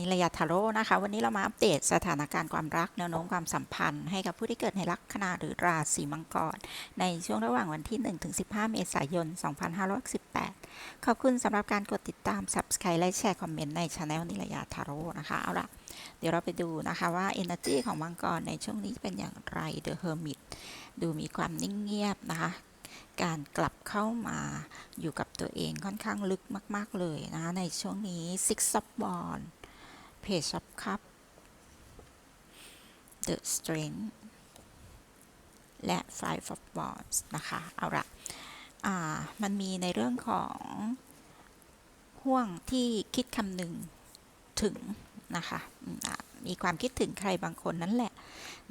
นิลยาทาโร่นะคะ วันนี้เรามาอัปเดตสถานการณ์ความรักแนวโน้มความสัมพันธ์ ให้กับผู้ที่เกิดในลัคนาหรือราศีมังกร ในช่วงระหว่างวันที่ 1-15 เมษายน 2518 ขอบคุณสำหรับการกดติดตาม Subscribe และแชร์คอมเมนต์ในช anel นิลยาทาโร่นะคะเอาล่ะ เดี๋ยวเราไปดูนะคะว่า Energy ของมังกรในช่วงนี้เป็นอย่างไร The Hermit ดูมีความนิ่งเงียบนะคะการกลับเข้ามาอยู่กับตัวเองค่อนข้างลึกมาก ๆ เลยนะคะในช่วงนี้ Six of Wands Page of Cup The Strength และ Five of Wands นะคะ เอาละมันมีในเรื่องของห่วงที่คิดคำหนึ่งถึงนะคะะมีความคิดถึงใครบางคนนั่นแหละ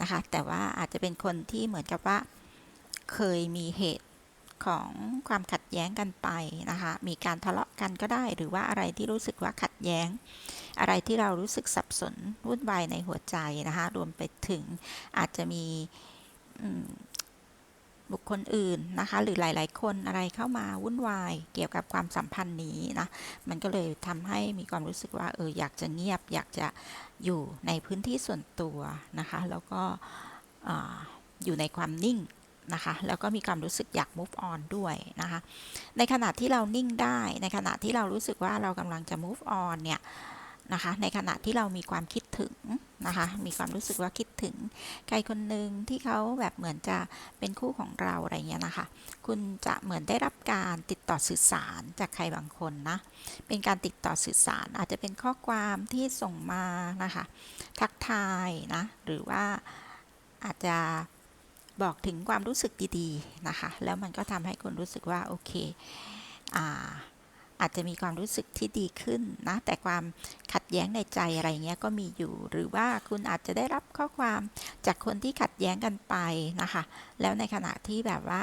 นะคะ แต่ว่าอาจจะเป็นคนที่เหมือนกับว่าเคยมีเหตุของความขัดแย้งกันไปนะคะ มีการทะเลาะกันก็ได้ หรือว่าอะไรที่รู้สึกว่าขัดแย้ง อะไรที่เรารู้สึกสับสนวุ่นวายในหัวใจนะคะ รวมไปถึงอาจจะมีบุคคลอื่นนะคะ หรือหลาย ๆ คนอะไรเข้ามาวุ่นวายเกี่ยวกับความสัมพันธ์นี้นะ มันก็เลยทำให้มีความรู้สึกว่าเอออยากจะเงียบ อยากจะอยู่ในพื้นที่ส่วนตัวนะคะ แล้วก็อ่าอยู่ในความนิ่งนะคะ แล้วก็มีความรู้สึกอยาก move on ด้วยนะคะ ในขณะที่เรานิ่งได้ ในขณะที่เรารู้สึกว่าเรากำลังจะ move on เนี่ย นะคะ ในขณะที่เรามีความคิดถึงนะคะ มีความรู้สึกว่าคิดถึงใครคนหนึ่งที่เขาแบบเหมือนจะเป็นคู่ของเราอะไรเงี้ยนะคะ คุณจะเหมือนได้รับการติดต่อสื่อสารจากใครบางคนนะ เป็นการติดต่อสื่อสาร อาจจะเป็นข้อความที่ส่งมานะคะ ทักทายนะ หรือว่าอาจจะบอกถึงความรู้สึกดีๆนะคะ แล้วมันก็ทำให้คนรู้สึกว่าโอเค อ่า อาจจะมีความรู้สึกที่ดีขึ้นนะ แต่ความขัดแย้งในใจอะไรเงี้ยก็มีอยู่ หรือว่าคุณอาจจะได้รับข้อความจากคนที่ขัดแย้งกันไปนะคะ แล้วในขณะที่แบบว่า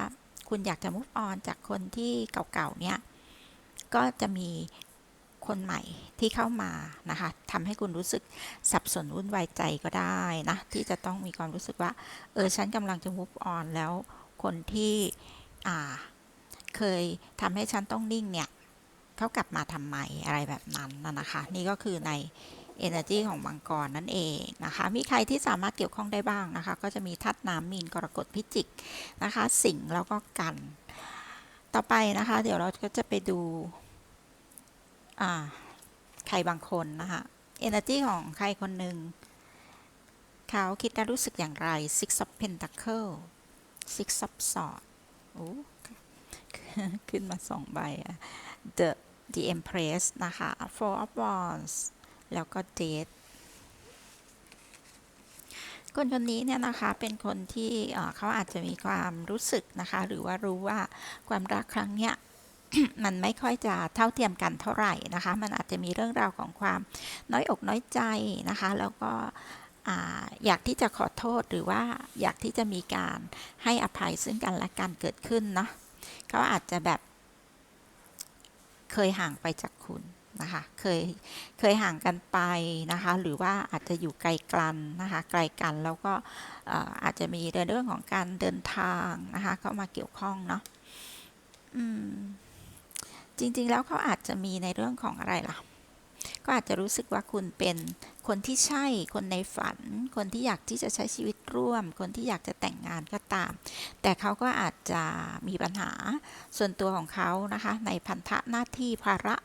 คุณอยากจะ move on จากคนที่เก่าๆเนี่ย ก็จะมีคนใหม่ที่เข้ามานะคะทำให้คุณรู้สึกสับสนวุ่นวายใจก็ได้นะ ที่จะต้องมีความรู้สึกว่า เออ ฉันกำลังจะ move on แล้วคนที่อ่าเคยทำให้ฉันต้องนิ่งเนี่ย เขากลับมาทำไมอะไรแบบนั้นนะคะ นี่ก็คือใน energy ของมังกรนั่นเองนะคะ มีใครที่สามารถเกี่ยวข้องได้บ้างนะคะ ก็จะมีทัดน้ำมีนกรกฎพิจิกนะคะ สิงห์แล้วก็กัน ต่อไปนะคะ เดี๋ยวเราก็จะไปดูใครบางคนนะคะ energy ของใครคนหนึ่งเขาคิดและรู้สึกอย่างไร Six of Pentacle Six of Swords โอ้ขึ้นมาสองใบอะ The The Empress นะคะ Four of Wands แล้วก็ Death คนคนนี้เนี่ยนะคะเป็นคนที่เขาอาจจะมีความรู้สึกนะคะ หรือว่ารู้ว่าความรักครั้งเนี้ยมันไม่ค่อยจะเท่าเทียมกันเท่าไหร่นะคะ มันอาจจะมีเรื่องราวของความน้อยอกน้อยใจนะคะ แล้วก็อ่าอยากที่จะขอโทษหรือว่าอยากที่จะมีการให้อภัยซึ่งกันและกันเกิดขึ้นเนาะเขาอาจจะแบบ เคยห่างไปจากคุณนะคะเคยเคยห่างกันไปนะคะหรือว่าอาจจะอยู่ไกลกันนะคะไกลกันแล้วก็อาจจะมีในเรื่องของการเดินทางนะคะเข้ามาเกี่ยวข้องเนาะอืมจริงๆแล้วเขาอาจจะมีในเรื่องของอะไรล่ะ ก็อาจจะรู้สึกว่าคุณเป็น คนที่ใช่ คนในฝัน คนที่อยากที่จะใช้ชีวิตร่วม คนที่อยากจะแต่งงานก็ตาม แต่เขาก็อาจจะมีปัญหาส่วนตัวของเขานะคะ ในพันธะหน้าที่ภาระ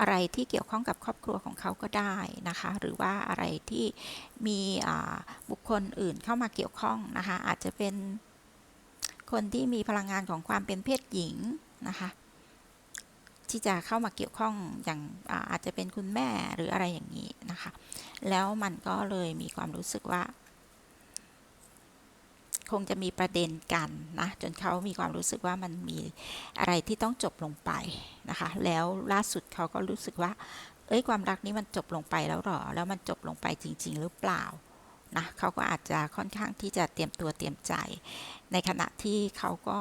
อะไรที่เกี่ยวข้องกับครอบครัวของเขาก็ได้นะคะ หรือว่าอะไรที่มีบุคคลอื่นเข้ามาเกี่ยวข้องนะคะ อาจจะเป็นคนที่มีพลังงานของความเป็นเพศหญิงนะคะ ที่จะเข้ามาเกี่ยวข้องอย่างอาจจะเป็นคุณแม่หรืออะไรอย่างนี้นะคะ แล้วมันก็เลยมีความรู้สึกว่า คงจะมีประเด็นกันนะจนเขามีความรู้สึกว่ามันมีอะไรที่ต้องจบลงไปนะคะ แล้วล่าสุดเขาก็รู้สึกว่า เอ้ยความรักนี้มันจบลงไปแล้วหรอ แล้วมันจบลงไปจริง ๆ หรือเปล่านะเขาก็อาจจะค่อนข้างที่จะเตรียมตัวเตรียมใจ ในขณะที่เขาก็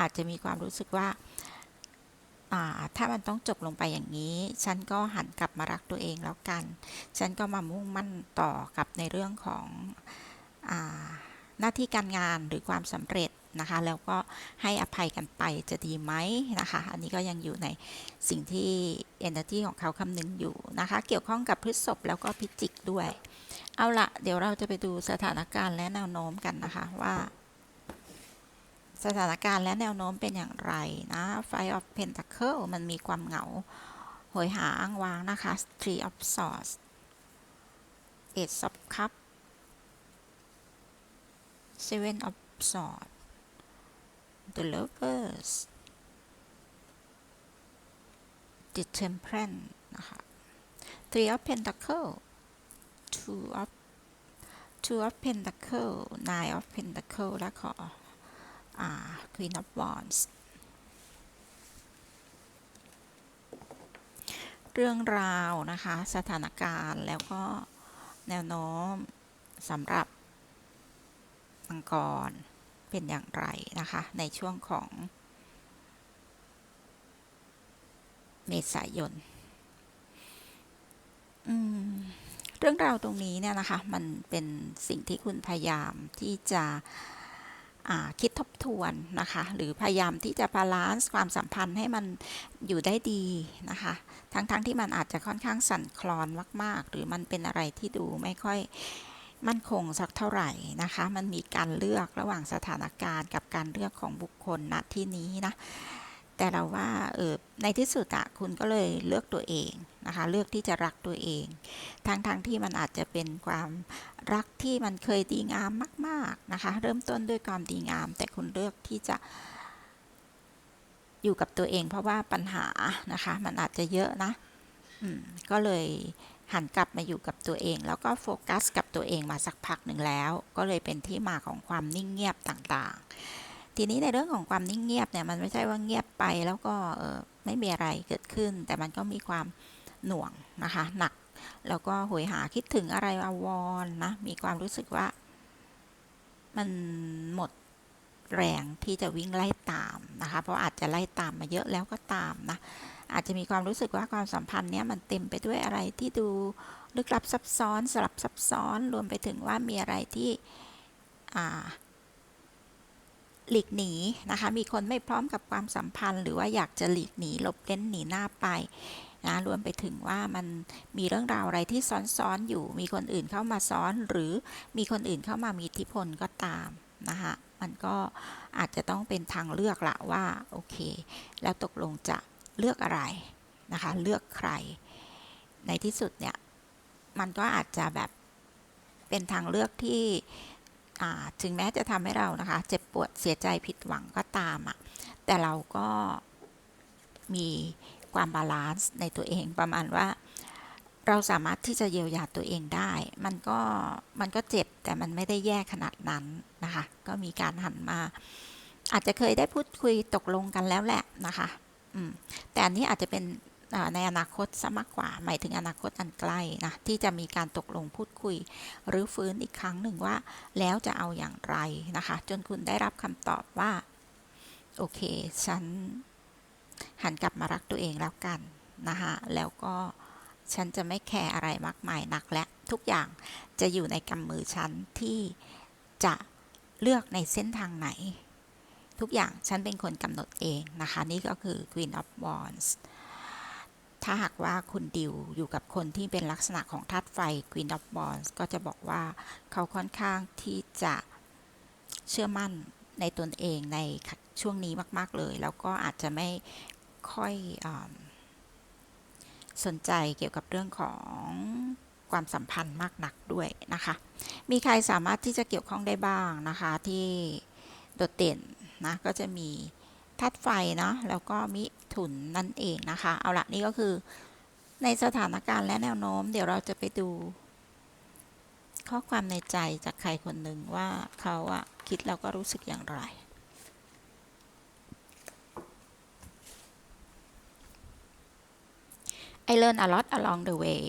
อาจจะมีความรู้สึกว่า ถ้ามันต้องจบลงไปอย่างนี้ ฉันก็หันกลับมารักตัวเองแล้วกัน ฉันก็มามุ่งมั่นต่อกับในเรื่องของอหน้าที่การงานหรือความสำเร็จนะคะ แล้วก็ให้อภัยกันไปจะดีไหมนะคะ อันนี้ก็ยังอยู่ในสิ่งที่ energy ของเขาคำนึงอยู่นะคะ เกี่ยวข้องกับพฤษภแล้วก็พิจิกด้วย เอาละเดี๋ยวเราจะไปดูสถานการณ์และแนวโน้มกันนะคะว่า สถานการณ์และแนวโน้มเป็นอย่างไรนะ Five of Pentacle มันมีความเหงาโหยหาอ้างว้างนะคะ Three of Swords Ace of Cup Seven of Swords The Lovers The Temperance นะคะ Three of Pentacle Two of Two of Pentacle Nine of Pentacle และขอ อ่า Queen of Wands เรื่องราวนะคะ สถานการณ์แล้วก็แนวโน้มสำหรับมังกรเป็นอย่างไรนะคะ ในช่วงของ เมษายนเรื่องราวตรงนี้เนี่ยนะคะ มันเป็นสิ่งที่คุณพยายามที่จะ คิดทบทวนนะคะ หรือพยายามที่จะบาลานซ์ความสัมพันธ์ให้มันอยู่ได้ดีนะคะ ทั้งๆทที่มันอาจจะค่อนข้างสั่นคลอนมาก ๆ หรือมันเป็นอะไรที่ดูไม่ค่อยมั่นคงสักเท่าไหร่นะคะ มันมีการเลือกระหว่างสถานการณ์กับการเลือกของบุคคลณที่นี้นะ แต่เราว่าเออในที่สุดอะคุณก็เลยเลือกตัวเองนะคะ เลือกที่จะรักตัวเองทั้งๆทที่มันอาจจะเป็นความรักที่มันเคยดีงามมาก ๆนะคะ เริ่มต้นด้วยความดีงาม แต่คุณเลือกที่จะอยู่กับตัวเอง เพราะว่าปัญหานะคะ มันอาจจะเยอะนะก็เลยหันกลับมาอยู่กับตัวเอง แล้วก็โฟกัสกับตัวเองมาสักพักหนึ่งแล้ว ก็เลยเป็นที่มาของความนิ่งเงียบต่างๆ ทีนี้ในเรื่องของความนิ่งเงียบเนี่ยมันไม่ใช่ว่าเงียบไปแล้วก็เออไม่มีอะไรเกิดขึ้น แต่มันก็มีความหน่วงนะคะหนักแล้วก็หวยหาคิดถึงอะไรอาวรนะ มีความรู้สึกว่า มันหมดแรงที่จะวิ่งไล่ตามนะคะ เพราะอาจจะไล่ตามมาเยอะแล้วก็ตามนะ อาจจะมีความรู้สึกว่าความสัมพันธ์เนี้ยมันเต็มไปด้วยอะไรที่ดูลึกลับซับซ้อนสลับซับซ้อนรวมไปถึงว่ามีอะไรที่อ่า หลีกหนีนะคะ มีคนไม่พร้อมกับความสัมพันธ์ หรือว่าอยากจะหลีกหนีหลบเล่นหนีหน้าไปนะรวมไปถึงว่ามันมีเรื่องราวอะไรที่ซ้อนๆอยู่ มีคนอื่นเข้ามาซ้อน หรือมีคนอื่นเข้ามามีอิทธิพลก็ตามนะคะมันก็อาจจะต้องเป็นทางเลือกละว่าโอเค แล้วตกลงจะเลือกอะไรนะคะ เลือกใคร ในที่สุดเนี่ย มันก็อาจจะแบบเป็นทางเลือกที่ ถึงแม้จะทำให้เรานะคะ เจ็บปวดเสียใจผิดหวังก็ตามอะ่ะแต่เราก็มีความบาลานซ์ในตัวเองประมาณว่า เราสามารถที่จะเยียวยาตัวเองได้ มันก็มันก็เจ็บแต่มันไม่ได้แย่ขนาดนั้นนะคะ ก็มีการหันมา อาจจะเคยได้พูดคุยตกลงกันแล้วแหละนะคะอืมแต่อันนี้อาจจะเป็น ในอนาคตซะมากกว่า หมายถึงอนาคตอันใกล้นะที่จะมีการตกลงพูดคุย หรือฟื้นอีกครั้งหนึ่งว่า แล้วจะเอาอย่างไรนะคะ จนคุณได้รับคำตอบว่า โอเค ฉันหันกลับมารักตัวเองแล้วกันนะคะแล้วก็ฉันจะไม่แคร์อะไรมากมายนักและ ทุกอย่างจะอยู่ในกำมือฉันที่จะเลือกในเส้นทางไหน ทุกอย่างฉันเป็นคนกำหนดเองนะคะ นี่ก็คือ Queen of Wands ถ้าหากว่าคุณดิวอยู่กับคนที่เป็นลักษณะของธาตุไฟ Queen of Wands ก็จะบอกว่าเขาค่อนข้างที่จะเชื่อมั่นในตนเองในช่วงนี้มาก ๆ เลย แล้วก็อาจจะไม่ค่อยอสนใจเกี่ยวกับเรื่องของความสัมพันธ์มากนักด้วยนะคะ มีใครสามารถที่จะเกี่ยวข้องได้บ้างนะคะที่โดดเด่นนะก็จะมี ธาตุไฟเนาะแล้วก็มิถุนนั่นเองนะคะ เอาละนี่ก็คือในสถานการณ์และแนวโน้ม เดี๋ยวเราจะไปดู ข้อความในใจจากใครคนหนึ่งว่าเขาอะคิดแล้วก็รู้สึกอย่างไร I learn a lot along the way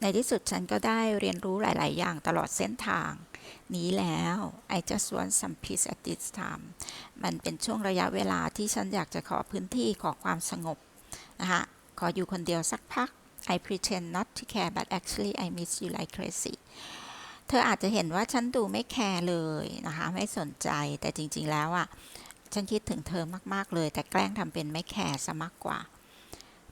ในที่สุดฉันก็ได้เรียนรู้หลาย ๆ อย่างตลอดเส้นทาง หนีแล้ว I just want some peace at this time มันเป็นช่วงระยะเวลาที่ฉันอยากจะขอพื้นที่ขอความสงบนะคะขออยู่คนเดียวสักพัก I pretend not to care but actually I miss you like crazy เธออาจจะเห็นว่าฉันดูไม่แคร์เลยนะคะ ไม่สนใจแต่จริงๆแล้วอะ ฉันคิดถึงเธอมากๆเลย แต่แกล้งทำเป็นไม่แคร์ซะมากกว่า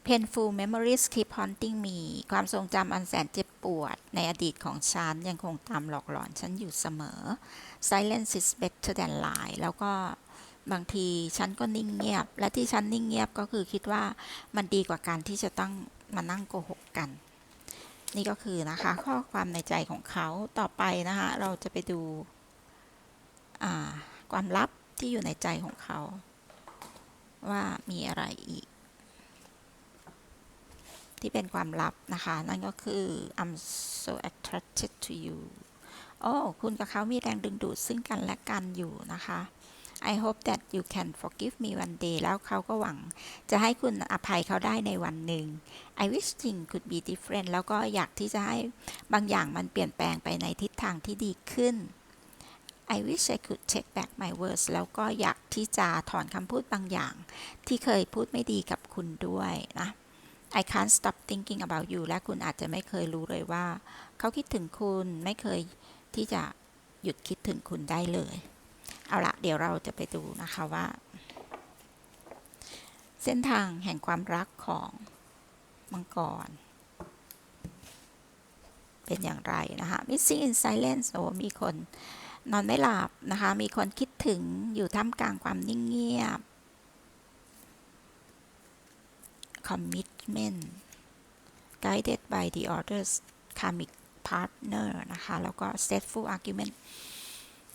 painful memories keep haunting me ความทรงจำอันแสนเจ็บปวด ในอดีตของฉัน ยังคงตามหลอกหลอนฉันอยู่เสมอ silence is better than lie แล้วก็บางทีฉันก็นิ่งเงียบ และที่ฉันนิ่งเงียบก็คือคิดว่ามันดีกว่าการที่จะต้องมานั่งโกหกกัน นี่ก็คือนะคะ ข้อความในใจของเขาต่อไปนะคะ เราจะไปดูความลับที่อยู่ในใจของเขา ว่ามีอะไรอีก ที่เป็นความลับนะคะ นั่นก็คือ I'm so attracted to you โอ้ คุณกับเขามีแรงดึงดูดซึ่งกันและกันอยู่นะคะ I hope that you can forgive me one day แล้วเขาก็หวัง จะให้คุณอภัยเขาได้ในวันหนึ่ง I wish things could be different แล้วก็อยากที่จะให้บางอย่างมันเปลี่ยนแปลงไปในทิศทางที่ดีขึ้น I wish I could take back my words แล้วก็อยากที่จะถอนคำพูดบางอย่าง ที่เคยพูดไม่ดีกับคุณด้วยนะ I can't stop thinking about you และคุณอาจจะไม่เคยรู้เลยว่า เขาคิดถึงคุณไม่เคยที่จะหยุดคิดถึงคุณได้เลย เอาละเดี๋ยวเราจะไปดูนะคะว่า เส้นทางแห่งความรักของมังกร เป็นอย่างไรนะคะ missing in silence โอ้มีคนนอนไม่หลับนะคะ มีคนคิดถึงอยู่ท่ามกลางความนิ่งเงียบ commitment guided by the others karmic partner นะคะ แล้วก็ stateful argument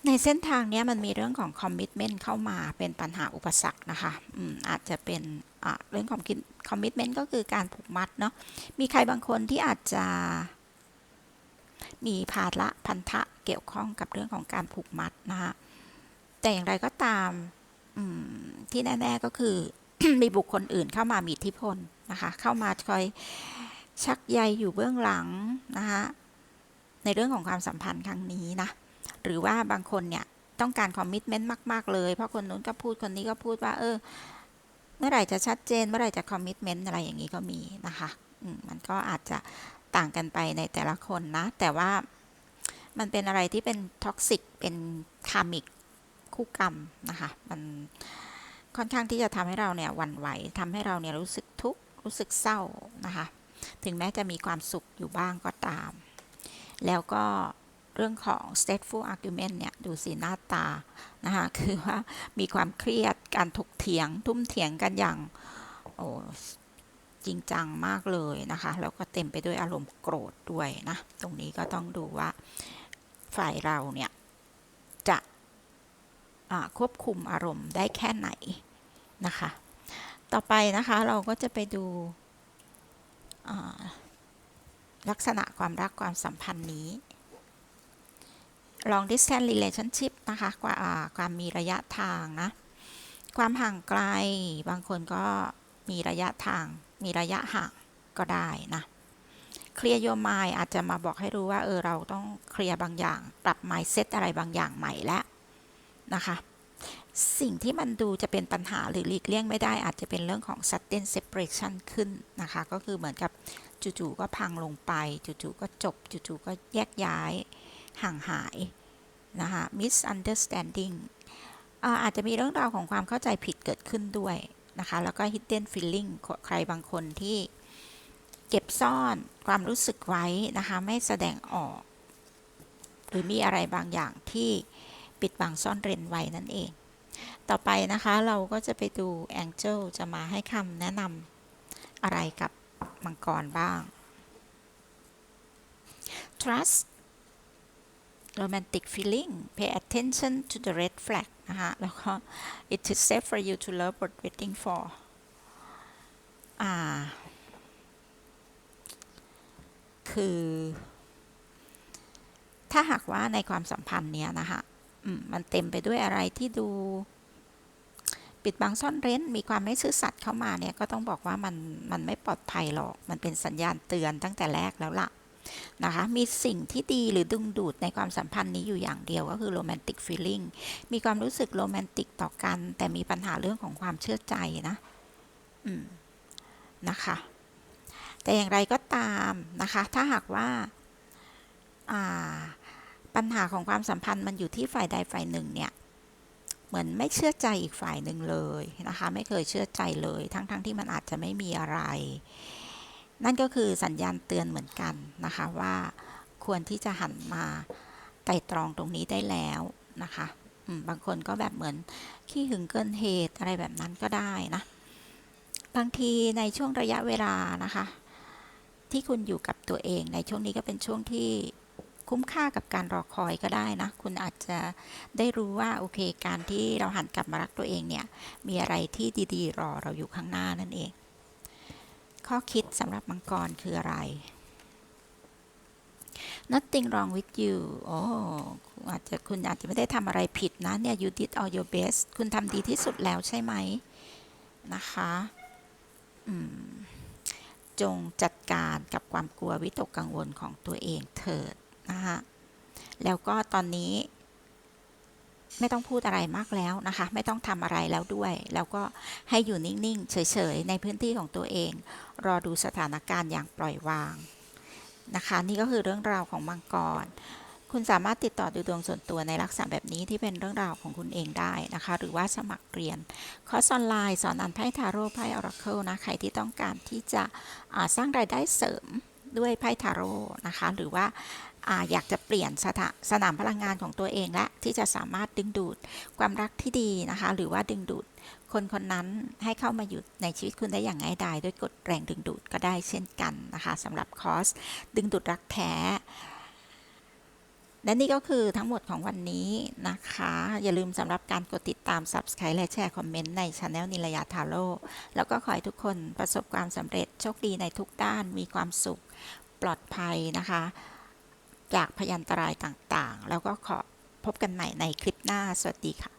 ในเส้นทางนี้มันมีเรื่องของ commitment เข้ามาเป็นปัญหาอุปสรรคนะคะอืมอาจจะเป็นเรื่องของ commitment ก็คือการผูกมัดเนาะ มีใครบางคนที่อาจจะ มีภาระพันธะเกี่ยวข้องกับเรื่องของการผูกมัดนะคะแต่อย่างไรก็ตามที่แน่ ๆ ก็คือ มีบุคคลอื่นเข้ามามีอิทธิพลนะคะ เข้ามาคอยชักใยอยู่เบื้องหลังนะคะในเรื่องของความสัมพันธ์ครั้งนี้นะ หรือว่าบางคนเนี่ยต้องการคอมมิชเมนต์มาก ๆ เลย เพราะคนนู้นก็พูดคนนี้ก็พูดว่า เออ เมื่อไหร่จะชัดเจน เมื่อไหร่จะคอมมิชเมนต์อะไรอย่างนี้ก็มีนะคะมันก็อาจจะต่างกันไปในแต่ละคนนะ แต่ว่ามันเป็นอะไรที่เป็นท็อกซิกเป็นคามิกคู่กรรมนะคะ มัน ค่อนข้างที่จะทำให้เราเนี่ยวันไหวทำให้เราเนี่ยรู้สึกทุกข์รู้สึกเศร้านะคะ ถึงแม้จะมีความสุขอยู่บ้างก็ตาม แล้วก็เรื่องของ stateful argument เนี่ย ดูสิหน้าตา นะคะ คือว่ามีความเครียดการถกเถียง ทุ่มเถียงกันอย่าง โอ้จริงจังมากเลยนะคะ แล้วก็เต็มไปด้วยอารมณ์โกรธด้วยนะ ตรงนี้ก็ต้องดูว่าฝ่ายเราเนี่ย จะ ควบคุมอารมณ์ได้แค่ไหนนะคะ ต่อไปนะคะเราก็จะไปดูลักษณะความรักความสัมพันธ์นี้ long distance relationship นะคะกว่าความมีระยะทางนะ ความห่างไกล บางคนก็มีระยะทาง มีระยะห่างก็ได้นะเคลียร์โยมายอาจจะมาบอกให้รู้ว่า เออ เราต้องเคลียร์บางอย่าง ปรับไมซ์เซตอะไรบางอย่างใหม่แล้ว นะคะ สิ่งที่มันดูจะเป็นปัญหาหรือหลีกเลี่ยงไม่ได้ อาจจะเป็นเรื่องของ sudden separation ขึ้นนะคะ ก็คือเหมือนกับจู่ๆก็พังลงไป จู่ๆก็จบ จู่ๆก็แยกย้าย ห่างหาย นะคะ misunderstanding อาจจะมีเรื่องราวของความเข้าใจผิดเกิดขึ้นด้วยนะคะ แล้วก็ hidden feeling ใครบางคนที่เก็บซ่อนความรู้สึกไว้นะคะ ไม่แสดงออก หรือมีอะไรบางอย่างที่ ปิดบังซ่อนเร้นไว้นั่นเอง ต่อไปนะคะเราก็จะไปดู Angel จะมาให้คำแนะนำอะไรกับมังกรบ้าง trust romantic feeling pay attention to the red flag นะคะแล้วก็ it is safe for you to love what waiting for อ่า คือ ถ้าหากว่าในความสัมพันธ์เนี้ยนะคะ มันเต็มไปด้วยอะไรที่ดู ปิดบังซ่อนเร้น มีความไม่ซื่อสัตย์เข้ามาเนี่ยก็ต้องบอกว่ามันมันไม่ปลอดภัยหรอก มันเป็นสัญญาณเตือนตั้งแต่แรกแล้วล่ะนะคะมีสิ่งที่ดีหรือดึงดูดในความสัมพันธ์นี้อยู่อย่างเดียวก็คือโรแมนติกฟีลลิ่งมีความรู้สึกโรแมนติกต่อกัน แต่มีปัญหาเรื่องของความเชื่อใจนะอืมนะคะแต่อย่างไรก็ตามนะคะ ถ้าหากว่าอ่า ปัญหาของความสัมพันธ์มันอยู่ที่ฝ่ายใดฝ่ายหนึ่งเนี่ยเหมือนไม่เชื่อใจอีกฝ่ายหนึ่งเลยนะคะ ไม่เคยเชื่อใจเลย ทั้งๆทที่มันอาจจะไม่มีอะไร นั่นก็คือสัญญาณเตือนเหมือนกันนะคะว่าควรที่จะหันมาไต่ตรองตรงนี้ได้แล้วนะคะบางคนก็แบบเหมือนขี้หึงเกินเหตุอะไรแบบนั้นก็ได้นะบางทีในช่วงระยะเวลานะคะ ที่คุณอยู่กับตัวเองในช่วงนี้ก็เป็นช่วงที่ คุ้มค่ากับการรอคอยก็ได้นะ คุณอาจจะได้รู้ว่าโอเค การที่เราหันกลับมารักตัวเองเนี่ย มีอะไรที่ดีๆ รอเราอยู่ข้างหน้านั่นเอง ข้อคิดสำหรับมังกรคืออะไร nothing wrong with you โอ้อาจจะคุณอาจจะไม่ได้ทำอะไรผิดนะเนี่ย you did all your best คุณทำดีที่สุดแล้วใช่ไหมนะคะจงจัดการกับความกลัววิตกกังวลของตัวเองเถิด นะคะแล้วก็ตอนนี้ ไม่ต้องพูดอะไรมากแล้วนะคะ ไม่ต้องทำอะไรแล้วด้วย แล้วก็ให้อยู่นิ่ง ๆ เฉย ๆ ในพื้นที่ของตัวเอง รอดูสถานการณ์อย่างปล่อยวางนะคะ นี่ก็คือเรื่องราวของมังกรคุณสามารถติดต่อดูดวงส่วนตัวในลักษณะแบบนี้ที่เป็นเรื่องราวของคุณเองได้นะคะ หรือว่าสมัครเรียนคอร์สออนไลน์สอนอ่านไพ่ทาโร่ไพ่ออราเคิลนะ ใครที่ต้องการที่จะสร้างรายได้เสริมด้วยไพ่ทาโร่นะคะ หรือว่า ออยากจะเปลี่ยนสถาสนามพลังงานของตัวเองและที่จะสามารถดึงดูดความรักที่ดีนะคะ หรือว่าดึงดูดคนคนนั้นให้เข้ามาอยู่ในชีวิตคุณได้อย่างง่ายดายด้วยกฎแรงดึงดูดก็ได้เช่นกันนะคะสำหรับคอร์สดึงดูดรักแท้และนี่ก็คือทั้งหมดของวันนี้นะคะ อย่าลืมสำหรับการกดติดตาม Subscribe และแชร์คอมเมนต์ในช anel นิลยาทาโร่แล้วก็ขอให้ทุกคนประสบความสำเร็จโชคดีในทุกด้านมีความสุขปลอดภัยนะคะ จากพยันตรายต่างๆ แล้วก็ขอพบกันใหม่ในคลิปหน้า สวัสดีค่ะ